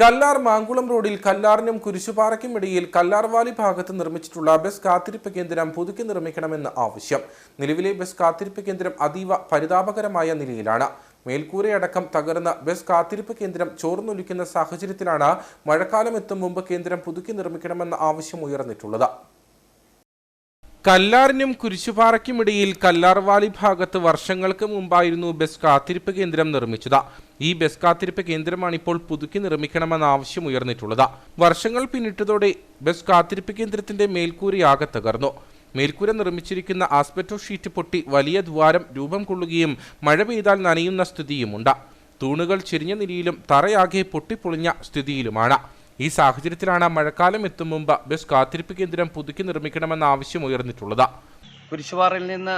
കല്ലാർ മാങ്കുളം റോഡിൽ കല്ലാറിനും കുരിശുപാറയ്ക്കും ഇടയിൽ കല്ലാർവാലി ഭാഗത്ത് നിർമ്മിച്ചിട്ടുള്ള ബസ് കാത്തിരിപ്പ് കേന്ദ്രം പുതുക്കി നിർമ്മിക്കണമെന്ന് ആവശ്യം. നിലവിലെ ബസ് കാത്തിരിപ്പ് കേന്ദ്രം അതീവ പരിതാപകരമായ നിലയിലാണ്. മേൽക്കൂരയടക്കം തകർന്ന ബസ് കാത്തിരിപ്പ് കേന്ദ്രം ചോർന്നൊലിക്കുന്ന സാഹചര്യത്തിലാണ് മഴക്കാലം എത്തും മുമ്പ് കേന്ദ്രം പുതുക്കി നിർമ്മിക്കണമെന്ന ആവശ്യം ഉയർന്നിട്ടുള്ളത്. കല്ലാറിനും കുരിശുപാറയ്ക്കുമിടയിൽ കല്ലാർവാലി ഭാഗത്ത് വർഷങ്ങൾക്ക് മുമ്പായിരുന്നു ബസ് കാത്തിരിപ്പ് കേന്ദ്രം നിർമ്മിച്ചത്. ഈ ബസ് കാത്തിരിപ്പ് കേന്ദ്രമാണ് ഇപ്പോൾ പുതുക്കി നിർമ്മിക്കണമെന്ന ആവശ്യം ഉയർന്നിട്ടുള്ളത്. വർഷങ്ങൾ പിന്നിട്ടതോടെ ബസ് കാത്തിരിപ്പ് കേന്ദ്രത്തിന്റെ മേൽക്കൂരയാകെ തകർന്നു. മേൽക്കൂര നിർമ്മിച്ചിരിക്കുന്ന ആസ്പെറ്റോ ഷീറ്റ് പൊട്ടി വലിയ ദ്വാരം രൂപം കൊള്ളുകയും മഴ പെയ്താൽ നനയുന്ന സ്ഥിതിയുമുണ്ട്. തൂണുകൾ ചെരിഞ്ഞ നിലയിലും തറയാകെ പൊട്ടിപ്പൊളിഞ്ഞ സ്ഥിതിയിലുമാണ്. ഈ സാഹചര്യത്തിലാണ് മഴക്കാലം എത്തും മുമ്പ് ബസ് കാത്തിരിപ്പ് കേന്ദ്രം പുതുക്കി നിർമ്മിക്കണമെന്ന ആവശ്യം ഉയർന്നിട്ടുള്ളത്. കുരിശുപാറയിൽ നിന്ന്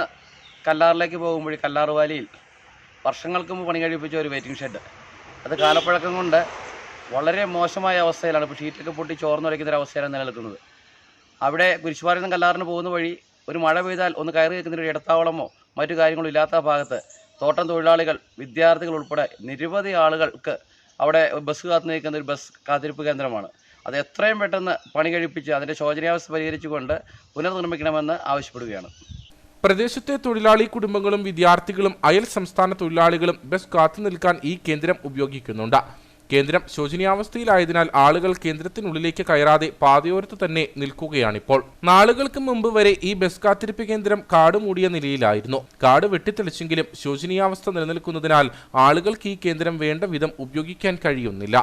കല്ലാറിലേക്ക് പോകുമ്പോൾ കല്ലാർ വാലിയിൽ വർഷങ്ങൾക്ക് മുമ്പ് പണി കഴിപ്പിച്ച ഒരു വെയിറ്റിംഗ് ഷെഡ് അത് കാലപ്പഴക്കം കൊണ്ട് വളരെ മോശമായ അവസ്ഥയിലാണ്. ഇപ്പോൾ ഷീറ്റൊക്കെ പൊട്ടി ചോർന്നൊലിക്കുന്ന ഒരു അവസ്ഥയിലാണ് നിലനിൽക്കുന്നത്. അവിടെ കുരിശുപാറയിൽ നിന്ന് കല്ലാറിന് പോകുന്ന വഴി ഒരു മഴ പെയ്താൽ ഒന്ന് കയറി നിൽക്കുന്ന ഒരു ഇടത്താവളമോ മറ്റു കാര്യങ്ങളോ ഇല്ലാത്ത ഭാഗത്ത് തോട്ടം തൊഴിലാളികൾ വിദ്യാർത്ഥികൾ ഉൾപ്പെടെ നിരവധി ആളുകൾക്ക് അവിടെ ബസ് കാത്തു നിൽക്കുന്ന ഒരു ബസ് കാത്തിരിപ്പ് കേന്ദ്രമാണ്. അത് എത്രയും പെട്ടെന്ന് പണി കഴിപ്പിച്ച് അതിന്റെ ശോചനീയാവസ്ഥ പരിഹരിച്ചുകൊണ്ട് പുനർനിർമ്മിക്കണമെന്ന് ആവശ്യപ്പെടുകയാണ്. പ്രദേശത്തെ തൊഴിലാളി കുടുംബങ്ങളും വിദ്യാർത്ഥികളും അയൽ സംസ്ഥാന തൊഴിലാളികളും ബസ് കാത്തു നിൽക്കാൻ ഈ കേന്ദ്രം ഉപയോഗിക്കുന്നുണ്ട്. കേന്ദ്രം ശോചനീയാവസ്ഥയിലായതിനാൽ ആളുകൾ കേന്ദ്രത്തിനുള്ളിലേക്ക് കയറാതെ പാതയോരത്ത് തന്നെ നിൽക്കുകയാണിപ്പോൾ. നാളുകൾക്ക് മുമ്പ് വരെ ഈ ബസ് കാത്തിരിപ്പ് കേന്ദ്രം കാട് മൂടിയ നിലയിലായിരുന്നു. കാട് വെട്ടിത്തെളിച്ചെങ്കിലും ശോചനീയാവസ്ഥ നിലനിൽക്കുന്നതിനാൽ ആളുകൾക്ക് ഈ കേന്ദ്രം വേണ്ട വിധം ഉപയോഗിക്കാൻ കഴിയുന്നില്ല.